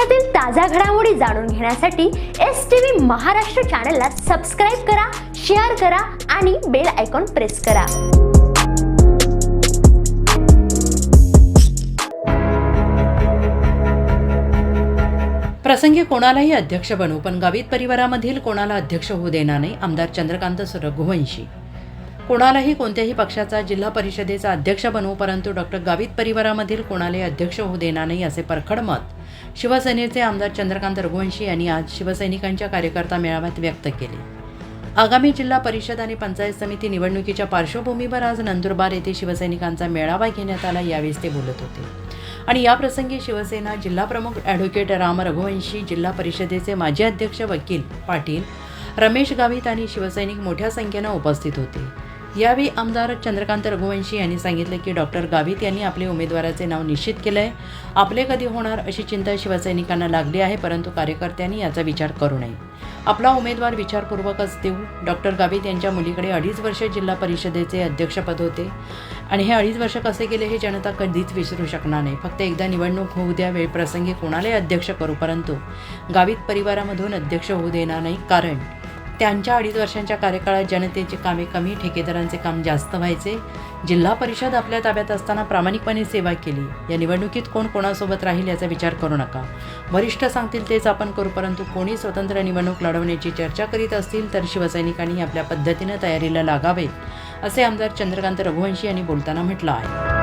देशातील ताज्या घडामोडी जाणून घेण्यासाठी एस टी व्ही महाराष्ट्र चॅनलला सबस्क्राईब करा शेअर करा आणि बेल आयकॉन प्रेस करा. प्रसंगी कोणालाही अध्यक्ष बनू पण गावित परिवारामधील कोणाला अध्यक्ष होऊ देणार नाही आमदार चंद्रकांत रघुवंशी. कोणालाही कोणत्याही पक्षाचा जिल्हा परिषदेचा अध्यक्ष बनवू परंतु डॉक्टर गावित परिवारामधील कोणालाही अध्यक्ष होऊ देणार नाही असे परखड मत शिवसेनेचे आमदार चंद्रकांत रघुवंशी यांनी आज शिवसैनिकांच्या कार्यकर्ता मेळाव्यात व्यक्त केले. आगामी जिल्हा परिषद आणि पंचायत समिती निवडणुकीच्या पार्श्वभूमीवर आज नंदुरबार येथे शिवसैनिकांचा मेळावा घेण्यात आला यावेळी ते बोलत होते. आणि याप्रसंगी शिवसेना जिल्हाप्रमुख ॲडव्होकेट राम रघुवंशी जिल्हा परिषदेचे माजी अध्यक्ष वकील पाटील रमेश गावित आणि शिवसैनिक मोठ्या संख्येनं उपस्थित होते. यावेळी आमदार चंद्रकांत रघुवंशी यांनी सांगितलं की डॉक्टर गावित यांनी आपले उमेदवाराचे नाव निश्चित केलं आहे आपले कधी होणार अशी चिंता शिवसैनिकांना लागली आहे परंतु कार्यकर्त्यांनी याचा विचार करू नये. आपला उमेदवार विचारपूर्वकच देऊ. डॉक्टर गावित यांच्या मुलीकडे अडीच वर्ष जिल्हा परिषदेचे अध्यक्षपद होते. आणि हे अडीच वर्ष कसे गेले हे जनता कधीच विसरू शकणार नाही. फक्त एकदा निवडणूक होऊ द्या वेळप्रसंगी कोणालाही अध्यक्ष करू परंतु गावित परिवारामधून अध्यक्ष होऊ देणार नाही. कारण त्यांच्या अडीच वर्षांच्या कार्यकाळात जनतेची कामे कमी ठेकेदारांचे काम जास्त व्हायचे. जिल्हा परिषद आपल्या ताब्यात असताना प्रामाणिकपणे सेवा केली. या निवडणुकीत कोण कोणासोबत राहील याचा विचार करू नका. वरिष्ठ सांगतील तेच आपण करू परंतु कोणी स्वतंत्र निवडणूक लढवण्याची चर्चा करीत असतील तर शिवसैनिकांनी आपल्या पद्धतीनं तयारीला लागावे असे आमदार चंद्रकांत रघुवंशी यांनी बोलताना म्हटलं आहे.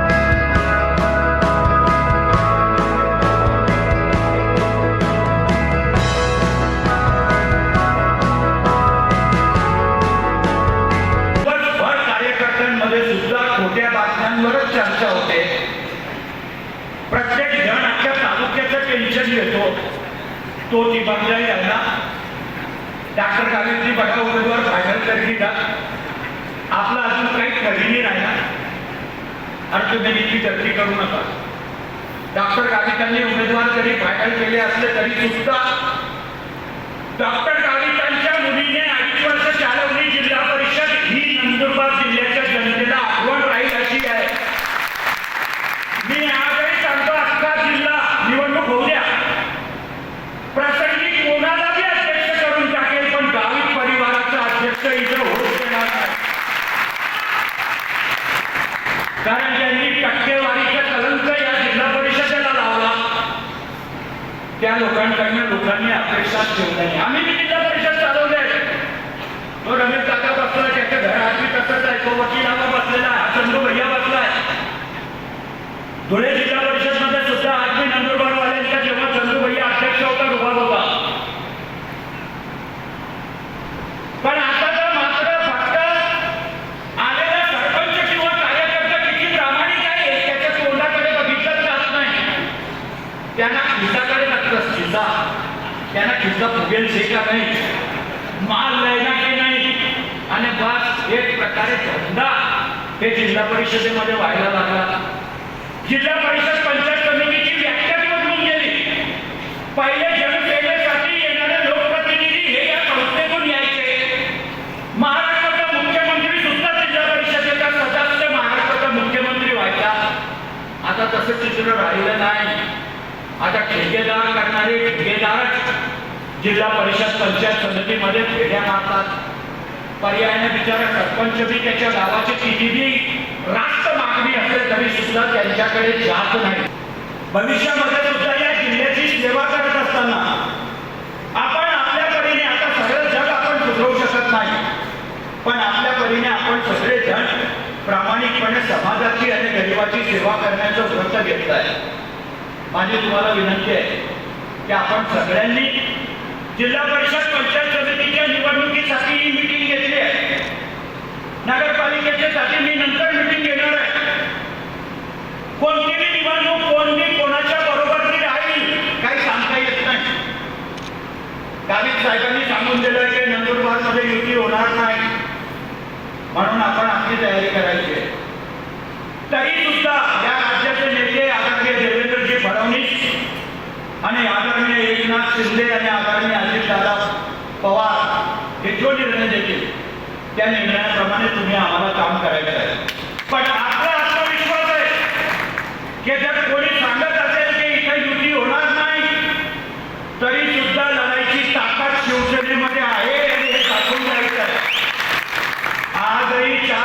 मोठ्या बातम्यांवरच चर्चा होते. प्रत्येक जण आमच्या तालुक्याचं टेन्शन घेतो. तो ती यांना. डॉक्टर गावितजी बघा उमेदवार फायनल करली का आपला अजून काही कधीही नाही ना. आणि गर्दी करू नका. डॉक्टर गावितांनी उमेदवार जरी फायनल केले असले तरी सुद्धा डॉक्टर गावितांच्या मुलीने अडीच वर्ष चालवली जिल्हा परिषद ही नंदुरबार जिल्ह्याच्या जनतेला आठवण राहील अशी आहे मी यावेळी सांगतो अख्खा जिल्हा निवडणूक होऊ द्या प्रसंगी कोणाला बी अध्यक्ष करून टाकेल पण गावित परिवाराचा अध्यक्ष इथं होऊ देणार नाही कारण ज्यांनी टक्केवारीचा कलंक या जिल्हा परिषदेला लावला त्या लोकांकडनं लोकांनी अपेक्षा ठेवल्या नाही आम्ही मी जिल्हा परिषद चालवले तो रमेश काका बसला त्याच्या घरात तसंच आहे. तो वकिलाला बसलेला आहे चंदू भैया बसलाय. धुळे जिल्हा परिषदमध्ये सुद्धा आज मी नंदुरबारवाल्यांचा जेव्हा चंदू भैया अध्यक्ष होता उभा होता. पण आता तर मात्र फक्त आलेला सरपंच किंवा कार्यकर्ता किती प्रामाणिक आहे त्याच्या तोंडाकडे बघितलं जात नाही. त्यांना लागतं त्यांना खिसा फुगेल से का नाही? माल लायना की नाही? आणि बस एक प्रकारे धंदा हे जिल्हा परिषदेमध्ये व्हायला लागला. जिल्हा परिषद पंचायत समितीची व्याख्या बदलून गेली. पहिले जनसेवेसाठी येणारे लोकप्रतिनिधी हे या संस्थेतून यायचे. महाराष्ट्राचा मुख्यमंत्री सुद्धा जिल्हा परिषदेचा सदस्य महाराष्ट्राचा मुख्यमंत्री व्हायचा. आता तसं चित्र राहिलं नाही. आता ठेकेदार करणारे ठेकेदार जिल्हा परिषद पंचायत समितीमध्ये फेऱ्या मारतात. पर्यायाने बिचारा सरपंच बी त्याच्या गावाची किती बी रास्त मागणी असेल तरी सुद्धा त्यांच्याकडे जात नाही. भविष्यामध्ये सुद्धा या जिल्ह्याची सेवा करत असताना आपण आपल्या परीने आता सगळं जग आपण सुधरवू शकत नाही. पण आपल्या परीने आपण सगळे जण प्रामाणिकपणे समाजाची आणि गरिबाची सेवा करण्याचं व्रत घेतलं आहे माझी तुम्हाला विनंती आहे की आपण सगळ्यांनी जिल्हा परिषद पंचायत समितीच्या निवडणुकीसाठी ही मिटिंग घेतली आहे. नगरपालिकेच्यासाठी मी नंतर मिटिंग घेणार आहे. कोणतीही निवडणूक कोणती कोणाच्या बरोबरची राहील काही सांगता येत नाही. गावित साहेबांनी सांगून दिलं की नंदुरबारमध्ये युती होणार नाही. म्हणून आपण आपली तयारी करायची शिंदे आणि अजित दादा पवार हे जो निर्णय देतील त्या निर्णयाप्रमाणे तुम्ही आम्हाला काम करायचं आहे. पण आपला आत्मविश्वास आहे की जर कोणी